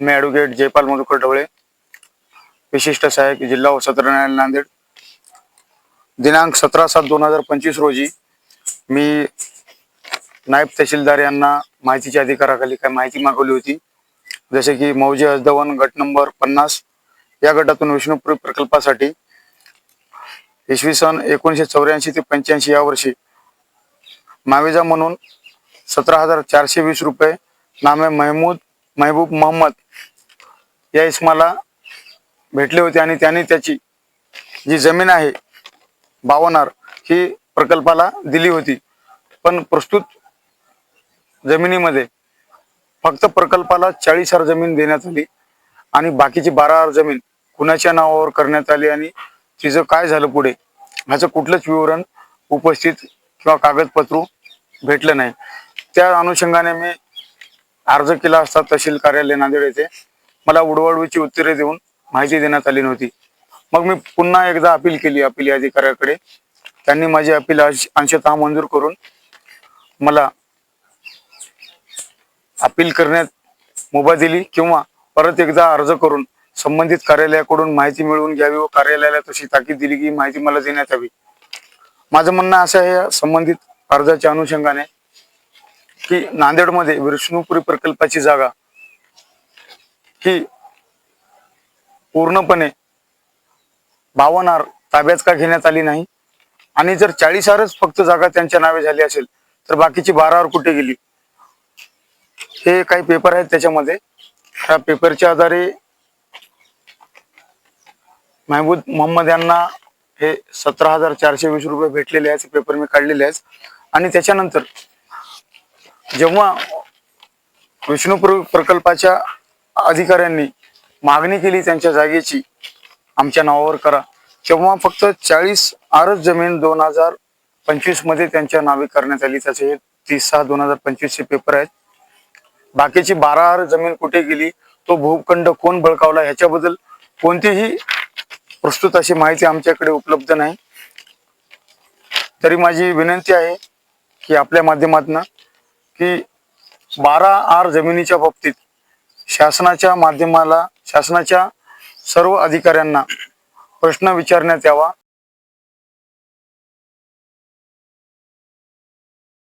मी advocate Jaypal Madhukar Dhawale विशिष्ट सहाय्यक जिल्हा व सत्र न्यायालय नांदेड. दिनांक सतरा सात दोन हजार पंचवीस रोजी मी नायब तहसीलदार यांना माहितीच्या अधिकाराखाली काय माहिती मागवली होती. जसे की मौजे अजदवन गट नंबर पन्नास या गटातून विष्णुपुरी प्रकल्पासाठी इसवी सन एकोणीसशे चौऱ्याऐंशी ते पंच्याऐंशी या वर्षी मावेजा म्हणून सतरा हजार चारशे वीस रुपये नामे महमूद महबूब मोहम्मद या इस्माला भेटले होते आणि त्याने त्याची जी जमीन आहे बावनार ही प्रकल्पाला दिली होती. पण प्रस्तुत जमिनीमध्ये फक्त प्रकल्पाला चाळीस हजार जमीन देण्यात आली आणि बाकीची बारा हार जमीन कुणाच्या नावावर करण्यात आली आणि तिचं काय झालं पुढे ह्याचं कुठलंच विवरण उपस्थित किंवा कागदपत्र भेटलं नाही. त्या अनुषंगाने मी अर्ज केला असता तहसील कार्यालय नांदेड येथे. मला उडवाडवीची उत्तरे देऊन माहिती देण्यात आली नव्हती. मग मी पुन्हा एकदा अपील केली अपील अधिकाऱ्याकडे. त्यांनी माझी अपील अंशतः मंजूर करून मला अपील करण्यात मुभा दिली किंवा परत एकदा अर्ज करून संबंधित कार्यालयाकडून माहिती मिळवून घ्यावी व कार्यालयाला तशी ताकीद दिली की माहिती मला देण्यात यावी. माझं म्हणणं असं आहे संबंधित अर्जाच्या अनुषंगाने की नांदेडमध्ये विष्णुपुरी प्रकल्पाची जागा ही पूर्णपणे बावनार ताब्यात का घेण्यात आली नाही? आणि जर चाळीस आरच फक्त जागा त्यांच्या नावे झाली असेल तर बाकीची बारा आर कुठे गेली? हे काही पेपर आहेत त्याच्यामध्ये. त्या पेपरच्या आधारे महबूद मोहम्मद यांना हे सतरा हजार चारशे वीस रुपये भेटलेले आहेत पेपर मी काढलेले आहेत. आणि त्याच्यानंतर जेव्हा विष्णुपूर प्रकल्पाच्या अधिकाऱ्यांनी मागणी केली त्यांच्या जागेची आमच्या नावावर करा. तेव्हा फक्त चाळीस आरच जमीन दोन हजार पंचवीसमध्ये त्यांच्या नावे करण्यात आली. त्याचे हे तीस सहा दोन हजार पंचवीस चे पेपर आहेत. बाकीची बारा आर जमीन कुठे गेली तो भूखंड कोण बळकावला ह्याच्याबद्दल कोणतीही प्रस्तुत अशी माहिती आमच्याकडे उपलब्ध नाही. तरी माझी विनंती आहे की आपल्या माध्यमातून की बारा आर जमिनीच्या बाबतीत शासनाच्या माध्यमाला शासनाच्या सर्व अधिकाऱ्यांना प्रश्न विचारण्यात यावा.